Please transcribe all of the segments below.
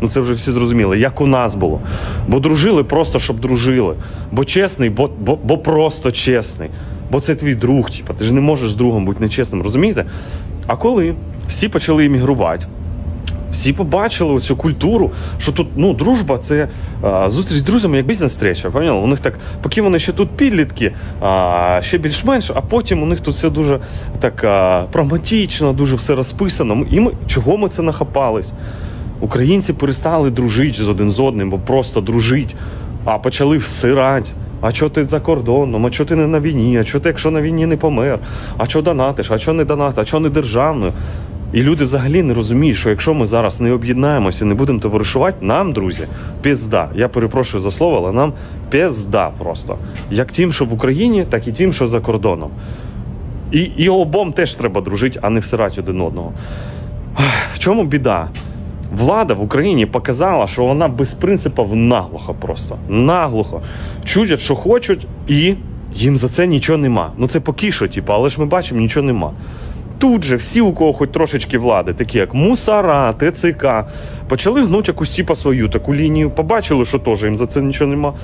Ну це вже всі зрозуміли, як у нас було. Бо дружили просто, щоб дружили. Бо чесний, бо, бо, бо просто чесний. Бо це твій друг, типа, ти ж не можеш з другом бути нечесним, розумієте? А коли всі почали іммігрувати, всі побачили оцю культуру, що тут ну, дружба це а, зустріч з друзями як бізнес-стреча. Поняли? У них так, поки вони ще тут підлітки, а, ще більш-менш, а потім у них тут все дуже так а, прагматично, дуже все розписано. І ми, чого ми це нахапались? Українці перестали дружити з один з одним, бо просто дружить, а почали всирати. А чого ти за кордоном? А чого ти не на війні? А чого ти, якщо на війні не помер? А чого донатиш? А чого не донатиш? А чого не державною? І люди взагалі не розуміють, що якщо ми зараз не об'єднаємося і не будемо товаришувати, нам, друзі, пізда. Я перепрошую за слово, але нам пізда просто. Як тим, що в Україні, так і тим, що за кордоном. І, і обом теж треба дружити, а не всирати один одного. В чому біда? Влада в Україні показала, що вона без принципів наглухо просто. Наглухо. Чудять, що хочуть, і їм за це нічого нема. Ну це поки що, типу, але ж ми бачимо, нічого нема. Тут же всі, у кого хоч трошечки влади, такі як Мусара, ТЦК, почали гнути якусь типа свою таку лінію. Побачили, що теж їм за це нічого нема.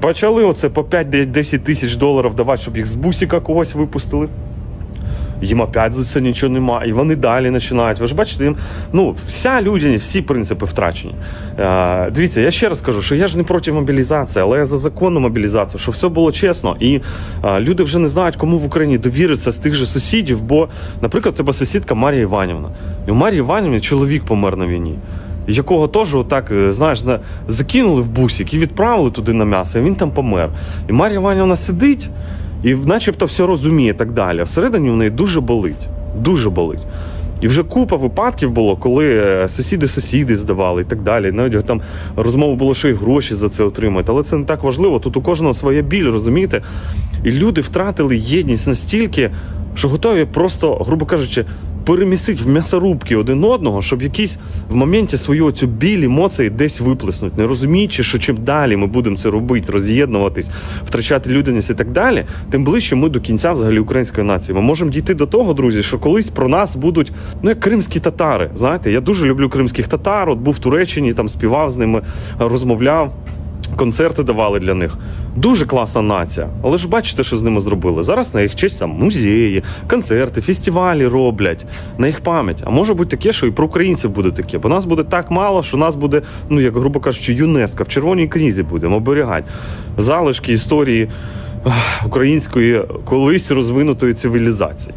Почали оце по 5-10 тисяч доларів давати, щоб їх з бусіка когось випустили їм опять за це нічого нема, і вони далі починають. Ви ж бачите, їм ну вся людяність, всі принципи втрачені. Е, дивіться, я ще раз кажу, що я ж не проти мобілізації, але я за законну мобілізацію, щоб все було чесно. І е, люди вже не знають, кому в Україні довіритися з тих же сусідів. Бо, наприклад, тебе сусідка Марія Іванівна. І у Марії Іванівні чоловік помер на війні. Якого теж отак, е, знаєш, закинули в бусик і відправили туди на м'ясо, і він там помер. І Марія Іванівна сидить і начебто все розуміє так далі. Всередині в неї дуже болить. Дуже болить. І вже купа випадків було, коли е, сусіди сусіди здавали і так далі. Навіть там розмова було, що і гроші за це отримають. Але це не так важливо. Тут у кожного своя біль, розумієте? І люди втратили єдність настільки, що готові просто, грубо кажучи, перемісить в м'ясорубки один одного, щоб якісь в моменті свою цю біль емоції десь виплеснуть, не розуміючи, що чим далі ми будемо це робити, роз'єднуватись, втрачати людяність і так далі, тим ближче ми до кінця взагалі української нації. Ми можемо дійти до того, друзі, що колись про нас будуть ну як кримські татари. Знаєте, я дуже люблю кримських татар. От був в Туреччині, там співав з ними, розмовляв. Концерти давали для них. Дуже класна нація. Але ж бачите, що з ними зробили. Зараз на їх честь там музеї, концерти, фестивалі роблять на їх пам'ять. А може бути таке, що і про українців буде таке. Бо нас буде так мало, що нас буде, ну як грубо кажучи, ЮНЕСКО в червоній книзі будемо оберігати. Залишки історії української колись розвинутої цивілізації.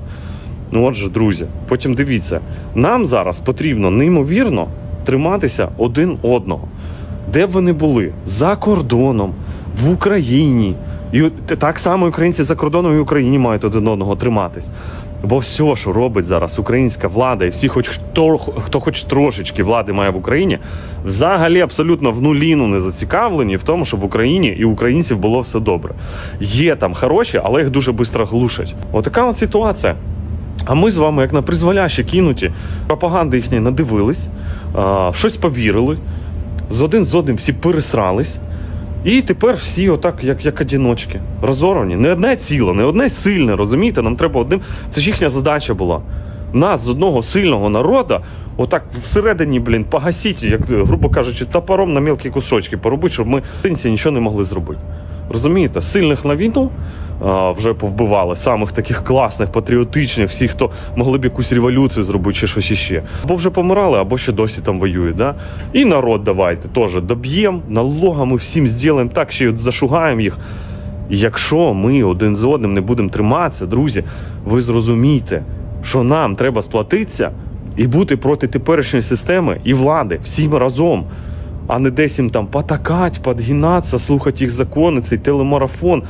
Ну отже, друзі, потім дивіться, нам зараз потрібно неймовірно триматися один одного. Де б вони були? За кордоном, в Україні. І так само українці за кордоном і Україні мають один одного триматись. Бо все, що робить зараз українська влада, і всі, хоч хто, хто хоч трошечки влади має в Україні, взагалі абсолютно в нуліну не зацікавлені в тому, щоб в Україні і українців було все добре. Є там хороші, але їх дуже швидко глушать. Отака от ситуація. А ми з вами, як на призволяще кинуті, пропаганди їхньої надивились, щось повірили, з один з одним всі пересрались. І тепер всі отак, як, як одіночки, розорвані. Не одне ціле, не одне сильне, розумієте? Нам треба одним. Це ж їхня задача була. Нас з одного сильного народу, отак всередині, блін, погасіть, як, грубо кажучи, топором на мілкі кусочки поробити, щоб ми нічого не могли зробити. Розумієте, сильних на війну вже повбивали, самих таких класних, патріотичних, всіх, хто могли б якусь революцію зробити чи щось іще. Або вже помирали, або ще досі там воюють. Да? І народ давайте теж доб'ємо, налогами всім зробимо так, ще й зашугаємо їх. Якщо ми один з одним не будемо триматися, друзі, ви зрозумійте, що нам треба сплатитися і бути проти теперішньої системи і влади всім разом а не десь їм там потакать, подгинатися, слухати їх закони, цей телемарафон.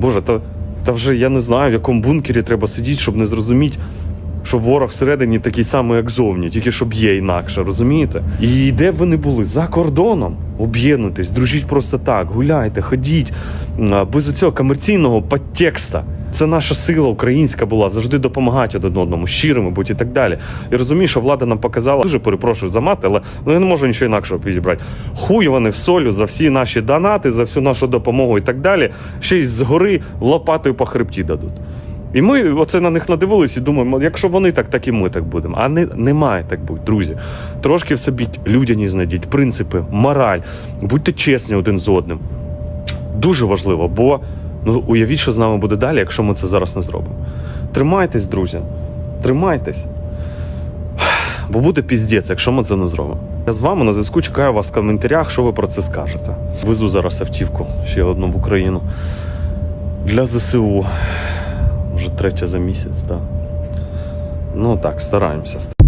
Боже, та, Та вже я не знаю, в якому бункері треба сидіти, щоб не зрозуміти, що ворог всередині такий самий, як зовні, тільки щоб є інакше, розумієте? І де б вони були? За кордоном. Об'єднуйтесь, дружіть просто так, гуляйте, ходіть без цього комерційного підтекста. Це наша сила українська була завжди допомагати один одному, щирими бути і так далі. І розумію, що влада нам показала дуже перепрошую за мат, але ну, я не можу нічого інакшого підібрати. Хуй вони в солю за всі наші донати, за всю нашу допомогу і так далі. Ще й згори лопатою по хребті дадуть. І ми оце на них надивились і думаємо, якщо вони так, так і ми так будемо. А не, не так бути, друзі. Трошки в собі людяність знайдіть, принципи, мораль, будьте чесні один з одним. Дуже важливо, бо ну, уявіть, що з нами буде далі, якщо ми це зараз не зробимо. Тримайтесь, друзі, тримайтесь. Бо буде піздець, якщо ми це не зробимо. Я з вами на зв'язку чекаю вас в коментарях, що ви про це скажете. Везу зараз автівку ще одну в Україну для ЗСУ. Вже третя за місяць, так. Ну так, стараємося.